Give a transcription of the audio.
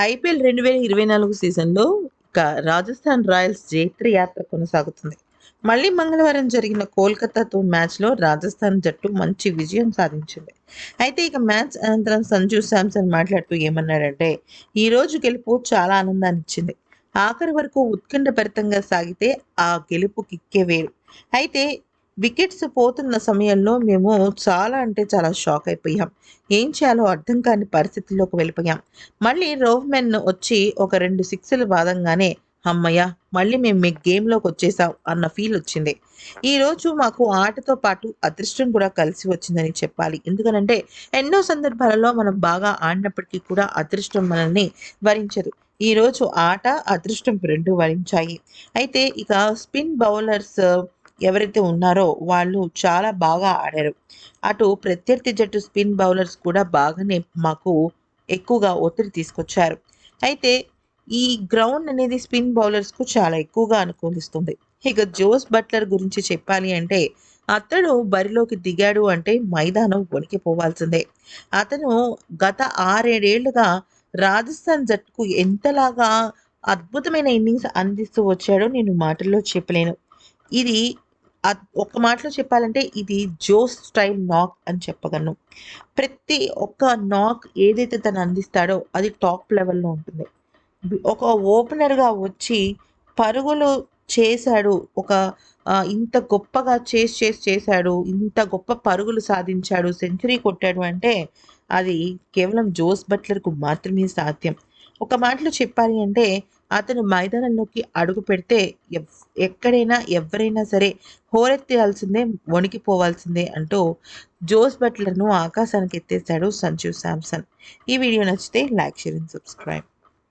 IPL రెండు వేల ఇరవై నాలుగు సీజన్లో ఇక రాజస్థాన్ రాయల్స్ జైత్ర యాత్ర కొనసాగుతుంది. మళ్ళీ మంగళవారం జరిగిన కోల్కతాతో మ్యాచ్లో రాజస్థాన్ జట్టు మంచి విజయం సాధించింది. అయితే ఇక మ్యాచ్ అనంతరం సంజు శాంసన్ మాట్లాడుతూ ఏమన్నాడంటే ఈ రోజు గెలుపు చాలా ఆనందాన్ని ఇచ్చింది. ఆఖరి వరకు ఉత్కంఠభరితంగా సాగితే ఆ గెలుపు కిక్కే వేరు. అయితే వికెట్స్ పోతున్న సమయంలో మేము చాలా అంటే చాలా షాక్ అయిపోయాం. ఏం చేయాలో అర్థం కాని పరిస్థితుల్లోకి వెళ్ళిపోయాం. మళ్ళీ రోవ్మెన్ వచ్చి ఒక రెండు సిక్స్లు వాదంగానే అమ్మయ్య మళ్ళీ మేము మీ గేమ్లోకి వచ్చేసాం అన్న ఫీల్ వచ్చింది. ఈరోజు మాకు ఆటతో పాటు అదృష్టం కూడా కలిసి వచ్చిందని చెప్పాలి. ఎందుకనంటే ఎన్నో సందర్భాలలో మనం బాగా ఆడినప్పటికీ కూడా అదృష్టం మనల్ని వరించదు. ఈరోజు ఆట అదృష్టం రెండు వరించాయి. అయితే ఇక స్పిన్ బౌలర్స్ ఎవరైతే ఉన్నారో వాళ్ళు చాలా బాగా ఆడారు. అటు ప్రత్యర్థి జట్టు స్పిన్ బౌలర్స్ కూడా బాగానే మాకు ఎక్కువగా ఒత్తిడి తీసుకొచ్చారు. అయితే ఈ గ్రౌండ్ అనేది స్పిన్ బౌలర్స్కు చాలా ఎక్కువగా అనుకూలిస్తుంది. ఇక జోస్ బట్లర్ గురించి చెప్పాలి అంటే అతడు బరిలోకి దిగాడు అంటే మైదానం వణికిపోవాల్సిందే. అతను గత ఆరేడేళ్ళుగా రాజస్థాన్ జట్టుకు ఎంతలాగా అద్భుతమైన ఇన్నింగ్స్ అందిస్తూ వచ్చాడో నేను మాటల్లో చెప్పలేను. ఇది ఒక్క ఒక మాటలో చెప్పాలంటే ఇది జోస్ స్టైల్ నాక్ అని చెప్పగలను. ప్రతి ఒక్క నాక్ ఏదైతే తను అందిస్తాడో అది టాప్ లెవెల్లో ఉంటుంది. ఒక ఓపెనర్గా వచ్చి పరుగులు చేశాడు ఒక ఇంత గొప్పగా చేసి చేసి చేశాడు ఇంత గొప్ప పరుగులు సాధించాడు సెంచరీ కొట్టాడు అంటే అది కేవలం జోస్ బట్లర్కు మాత్రమే సాధ్యం. ఒక మాటలో చెప్పాలి అంటే అతను మైదానంలోకి అడుగు పెడితే ఎవ్- ఎక్కడైనా ఎవరైనా సరే హోరెత్తాల్సిందే వణికిపోవాల్సిందే అంటూ జోస్ బట్లర్ను ఆకాశానికి ఎత్తేసాడు సంజు శాంసన్. ఈ వీడియో నచ్చితే లైక్ షేర్ అండ్ సబ్స్క్రైబ్.